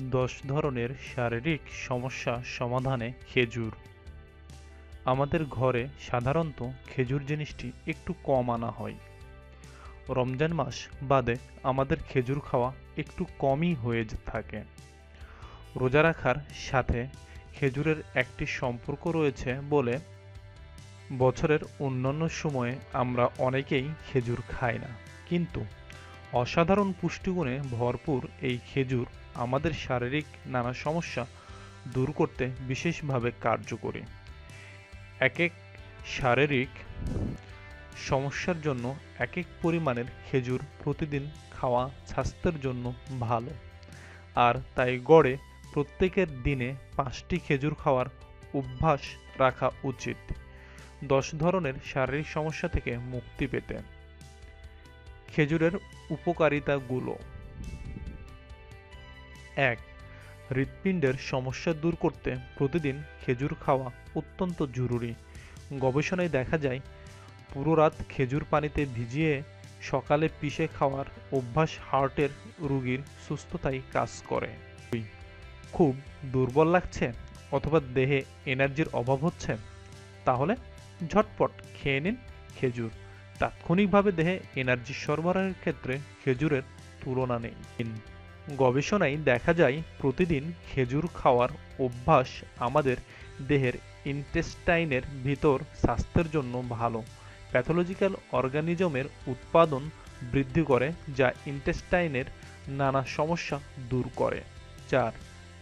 দশ ধরনের শারীরিক সমস্যা সমাধানে খেজুর। আমাদের ঘরে সাধারণত খেজুর জিনিসটি একটু কম আনা হয়। রমজান মাস বাদে আমাদের খেজুর খাওয়া একটু কমই হয়ে থাকে। রোজা রাখার সাথে খেজুরের একটি সম্পর্ক রয়েছে বলে বছরের অন্যান্য সময়ে আমরা অনেকেই খেজুর খাই না। কিন্তু অসাধারণ পুষ্টিগুণে ভরপুর এই খেজুর আমাদের শারীরিক নানা সমস্যা দূর করতে বিশেষভাবে কার্যকরী। এক এক শারীরিক সমস্যার জন্য এক এক পরিমাণের খেজুর প্রতিদিন খাওয়া স্বাস্থ্যের জন্য ভালো। আর তাই গড়ে প্রত্যেকের দিনে পাঁচটি খেজুর খাওয়ার অভ্যাস রাখা উচিত। দশ ধরনের শারীরিক সমস্যা থেকে মুক্তি পেতে। খেজুরের উপকারিতাগুলো। এক, হৃৎপিণ্ডের সমস্যা দূর করতে প্রতিদিন খেজুর খাওয়া অত্যন্ত জরুরি। গবেষণায় দেখা যায়, পুরো রাত খেজুর পানিতে ভিজিয়ে সকালে পিষে খাওয়ার অভ্যাস হার্টের রুগীর সুস্থতায় কাজ করে। খুব দুর্বল লাগছে অথবা দেহে এনার্জির অভাব হচ্ছে? তাহলে ঝটপট খেয়ে নিন খেজুর। তাৎক্ষণিকভাবে দেহে এনার্জি সরবরাহের ক্ষেত্রে খেজুরের তুলনা নেই। গবেষণায় দেখা যায়, প্রতিদিন খেজুর খাওয়ার অভ্যাস আমাদের দেহের ইন্টেস্টাইনের ভিতর স্বাস্থ্যের জন্য ভালো। প্যাথোলজিক্যাল অর্গানিজমের উৎপাদন বৃদ্ধি করে, যা ইন্টেস্টাইনের নানা সমস্যা দূর করে। চার,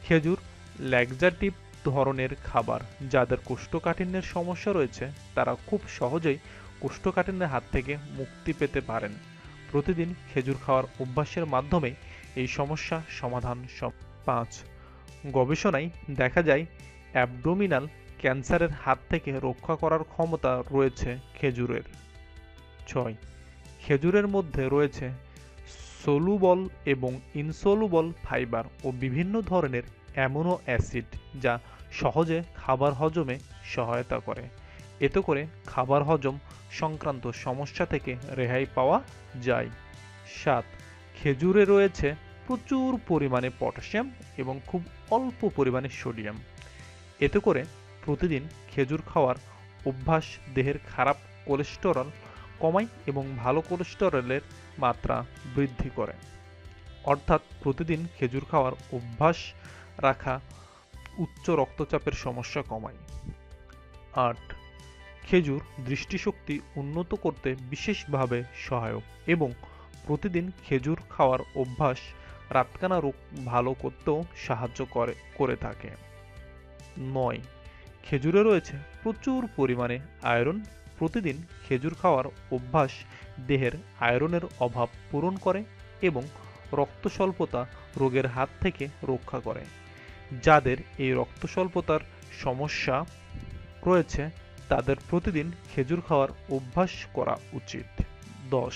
খেজুর ল্যাক্সাটিভ ধরনের খাবার। যাদের কোষ্ঠকাঠিন্যের সমস্যা রয়েছে, তারা খুব সহজেই কোষ্ঠকাঠিন্যের হাত থেকে মুক্তি পেতে পারেন। প্রতিদিন খেজুর খাওয়ার অভ্যাসের মাধ্যমে এই সমস্যা সমাধান সম- পাঁচ। গবেষণায় দেখা যায়, অ্যাবডোমিনাল ক্যান্সারের হাত থেকে রক্ষা করার ক্ষমতা রয়েছে খেজুরের। ছয়। খেজুরের মধ্যে রয়েছে সলুবল এবং ইনসলুবল ফাইবার ও বিভিন্ন ধরনের অ্যামিনো অ্যাসিড, যা সহজে খাবার হজমে সহায়তা করে। এতে করে খাবার হজম সংক্রান্ত সমস্যা থেকে রেহাই পাওয়া যায়। সাত, খেজুরে রয়েছে প্রচুর পরিমাণে পটাশিয়াম এবং খুব অল্প পরিমাণে সোডিয়াম। এতে করে প্রতিদিন খেজুর খাওয়ার অভ্যাস দেহের খারাপ কোলেস্টেরল কমায় এবং ভালো কোলেস্টেরলের মাত্রা বৃদ্ধি করে। অর্থাৎ প্রতিদিন খেজুর খাওয়ার অভ্যাস রাখা উচ্চ রক্তচাপের সমস্যা কমায়। আট খেজুর দৃষ্টিশক্তি উন্নত করতে বিশেষভাবে সহায়ক এবং প্রতিদিন খেজুর খাওয়ার অভ্যাস রাতকানা রোগ ভালো করতেও সাহায্য করে করে থাকে। নয়, খেজুরে রয়েছে প্রচুর পরিমাণে আয়রন। প্রতিদিন খেজুর খাওয়ার অভ্যাস দেহের আয়রনের অভাব পূরণ করে এবং রক্ত স্বল্পতা রোগের হাত থেকে রক্ষা করে। যাদের এই রক্ত স্বল্পতার সমস্যা রয়েছে তাদের প্রতিদিন খেজুর খাওয়ার অভ্যাস করা উচিত। দশ।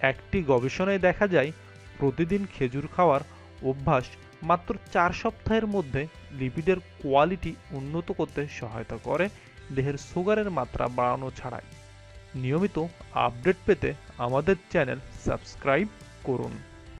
একটি গবেষণায় দেখা যায়, প্রতিদিন খেজুর খাওয়ার অভ্যাস মাত্র চার সপ্তাহের মধ্যে লিপিডের কোয়ালিটি উন্নত করতে সহায়তা করে, দেহের সুগারের মাত্রা বাড়ানো ছাড়াই। নিয়মিত আপডেট পেতে আমাদের চ্যানেল সাবস্ক্রাইব করুন।